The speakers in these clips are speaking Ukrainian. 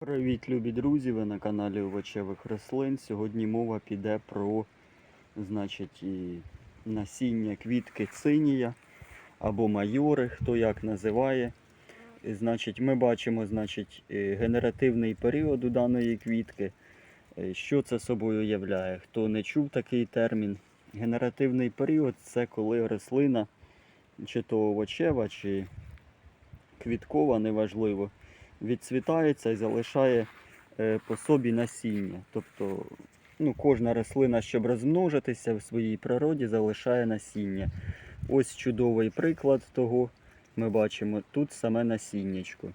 Привіт, любі друзі! Ви на каналі Овочевих рослин. Сьогодні мова піде про значить, насіння квітки цинія або майори, хто як називає. Значить, ми бачимо значить, генеративний період у даної квітки. Що це собою являє? Хто не чув такий термін? Генеративний період це коли рослина, чи то овочева, чи квіткова, неважливо відцвітається і залишає е, по собі насіння. Тобто ну, кожна рослина, щоб розмножитися в своїй природі, залишає насіння. Ось чудовий приклад того. Ми бачимо тут саме насіннячко.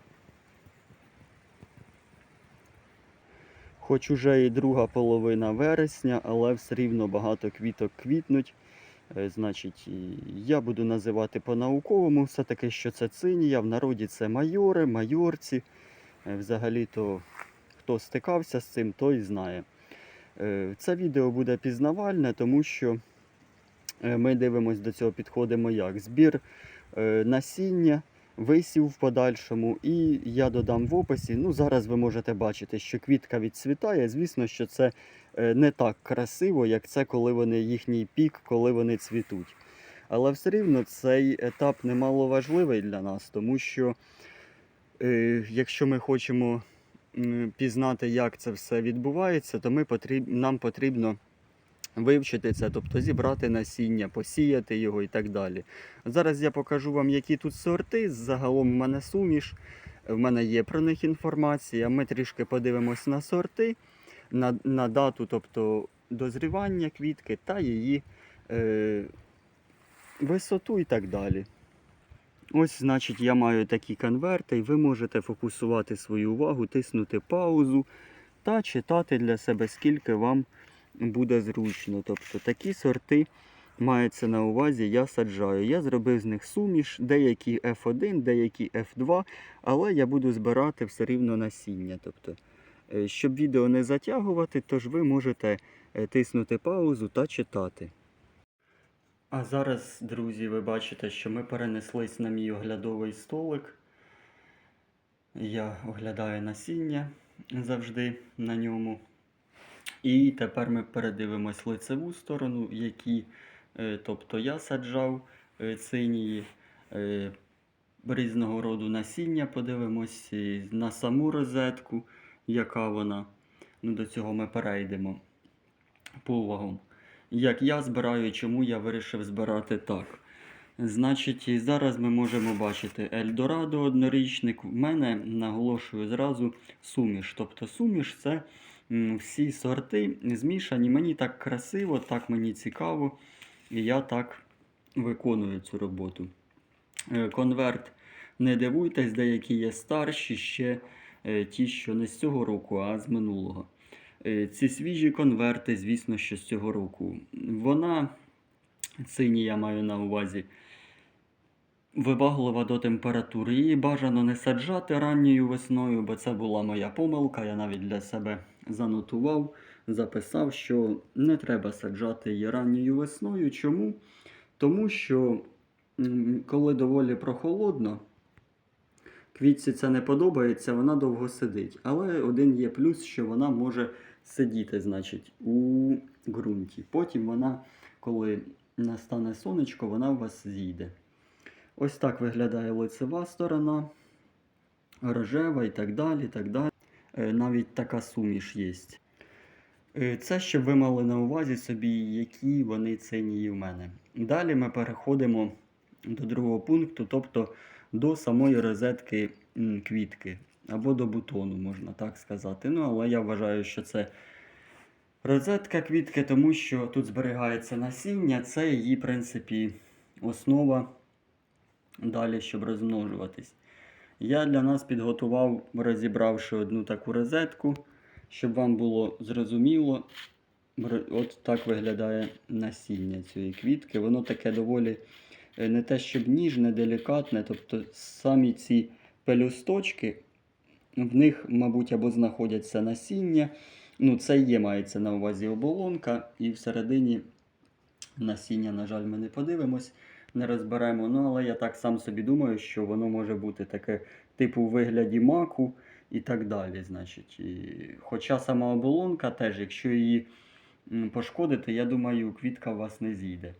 Хоч уже і друга половина вересня, але все рівно багато квіток квітнуть. Е, Значить, я буду називати по-науковому все-таки, що це цинія. В народі це майори, майорці. Е, Взагалі-то хто стикався з цим, той знає. Е, Це відео буде пізнавальне, тому що ми дивимося до цього, підходимо як. Збір насіння, висів в подальшому, і я додам в описі. Ну, зараз ви можете бачити, що квітка відцвітає. Звісно, що це е, не так красиво, як це, коли вони їхній пік, коли вони цвітуть. Але все рівно цей етап немало важливий для нас, тому що е, якщо ми хочемо пізнати, як це все відбувається, то ми потріб, нам потрібно вивчити це, тобто зібрати насіння, посіяти його і так далі. Зараз я покажу вам, які тут сорти. Загалом в мене суміш, в мене є про них інформація. Ми трішки подивимось на сорти, на, на дату, тобто дозрівання квітки та її е, висоту і так далі. Ось, значить, я маю такі конверти, і ви можете фокусувати свою увагу, тиснути паузу та читати для себе, скільки вам буде зручно. Тобто такі сорти мається на увазі, я саджаю. Я зробив з них суміш, деякі F1, деякі F2, але я буду збирати все рівно насіння. Тобто, е, щоб відео не затягувати, тож ви можете е, тиснути паузу та читати. А зараз, друзі, ви бачите, що ми перенеслись на мій оглядовий столик. Я оглядаю насіння завжди на ньому. І тепер ми передивимось лицеву сторону, які, е, тобто я саджав е, цинії, е, різного роду насіння подивимось на саму розетку, яка вона. Ну, до цього ми перейдемо повагом. Як я збираю, чому я вирішив збирати так. Значить, зараз ми можемо бачити Ельдорадо однорічник. В мене наголошую зразу суміш. Тобто суміш це всі сорти змішані. Мені так красиво, так мені цікаво. І я так виконую цю роботу. Е, Конверт, не дивуйтесь, деякі є старші, ще е, ті, що не з цього року, а з минулого. Е, Ці свіжі конверти, звісно, що з цього року. Вона, сині я маю на увазі, вибаглива до температури. Її бажано не саджати ранньою весною, бо це була моя помилка. Я навіть для себе занотував, записав, що не треба саджати її ранньою весною. Чому? Тому що коли доволі прохолодно, квітці це не подобається, вона довго сидить. Але один є плюс, що вона може сидіти, значить, у ґрунті. Потім вона, коли настане сонечко, вона у вас зійде. Ось так виглядає лицева сторона, рожева і так далі. так далі. Е, Навіть така суміш є. Е, Це щоб ви мали на увазі собі, які вони цинії в мене. Далі ми переходимо до другого пункту, тобто до самої розетки квітки або до бутону, можна так сказати. Ну, але я вважаю, що це розетка квітки, тому що тут зберігається насіння, це її, в принципі, основа далі, щоб розмножуватись. Я для нас підготував, розібравши одну таку розетку, щоб вам було зрозуміло. От так виглядає насіння цієї квітки. Воно таке доволі е, не те, щоб ніжне, делікатне. Тобто самі ці пелюсточки, в них, мабуть, або знаходяться насіння. Ну, це є, мається на увазі оболонка, і всередині насіння, на жаль, ми не подивимось, не розберемо. Ну, але я так сам собі думаю, що воно може бути таке, типу, в вигляді маку. і так далі. Значить. І, хоча сама оболонка теж, якщо її пошкодити, я думаю, квітка у вас не зійде.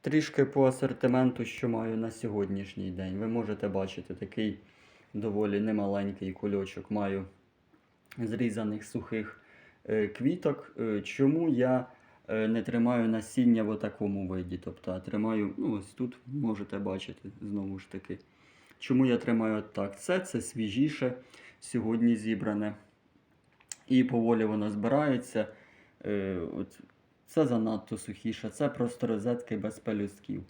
Трішки по асортименту, що маю на сьогоднішній день. Ви можете бачити такий доволі немаленький кульочок маю зрізаних сухих е, квіток. Е, Чому я не тримаю насіння в такому виді? Тобто а тримаю, ну ось тут можете бачити знову ж таки. Чому я тримаю так? Це це свіжіше сьогодні зібране. І поволі воно збирається. Е, от, це занадто сухіше, це просто розетки без пелюстків.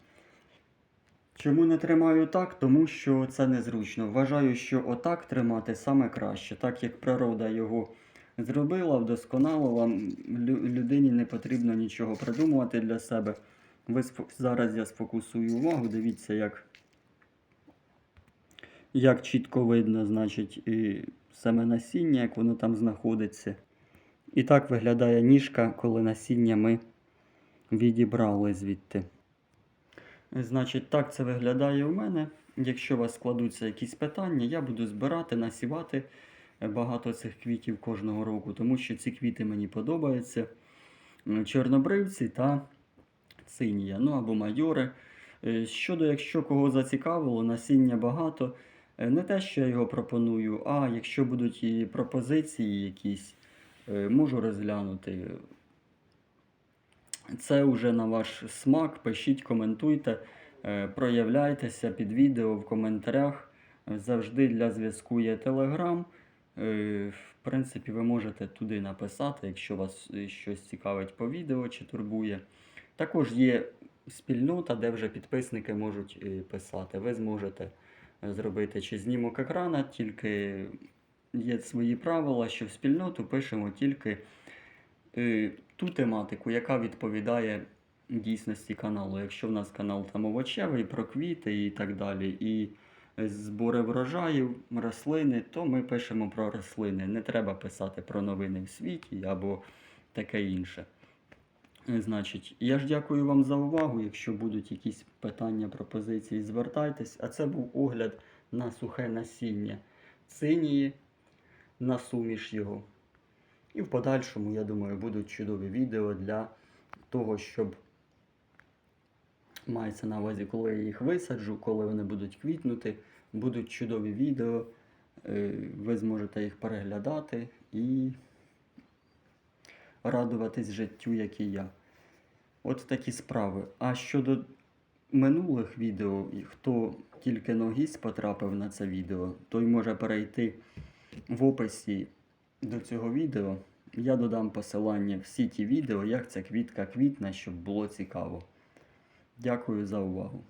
Чому не тримаю так? Тому що це незручно. Вважаю, що отак тримати саме краще, так як природа його зробила, вдосконалила. людині не потрібно нічого придумувати для себе. Ви зараз я сфокусую увагу, дивіться, як, як чітко видно, значить, і саме насіння, як воно там знаходиться. І так виглядає ніжка, коли насіння ми відібрали звідти. Значить, так це виглядає у мене. Якщо у вас складуться якісь питання, я буду збирати, насівати багато цих квітів кожного року, тому що ці квіти мені подобаються. Чорнобривці та цинія, ну або майори. Е, Щодо, якщо кого зацікавило, насіння багато. Е, Не те, що я його пропоную, а якщо будуть і пропозиції якісь, е, можу розглянути. Це вже на ваш смак. Пишіть, коментуйте, е, проявляйтеся під відео в коментарях. Е, Завжди для зв'язку є Telegram. Е, В принципі, ви можете туди написати, якщо вас е, щось цікавить по відео чи турбує. Також є спільнота, де вже підписники можуть е, писати. Ви зможете зробити чи знімок екрана, тільки є свої правила, що в спільноту пишемо тільки ту тематику, яка відповідає дійсності каналу. Якщо в нас канал там овочевий, про квіти і так далі, і збори врожаїв, рослини, то ми пишемо про рослини. Не треба писати про новини в світі або таке інше. Е, Значить, я ж дякую вам за увагу. Якщо будуть якісь питання, пропозиції, звертайтесь. А це був огляд на сухе насіння цинії, на суміш його. І в подальшому, я думаю, будуть чудові відео для того, щоб мається на увазі, коли я їх висаджу, коли вони будуть квітнути, будуть чудові відео. е, Ви зможете їх переглядати і радуватись життю, як і я. От такі справи. А щодо минулих відео, хто тільки ногість потрапив на це відео, той може перейти в описі до цього відео. Я додам посилання всі ті відео, як ця квітка квітне, щоб було цікаво. Дякую за увагу.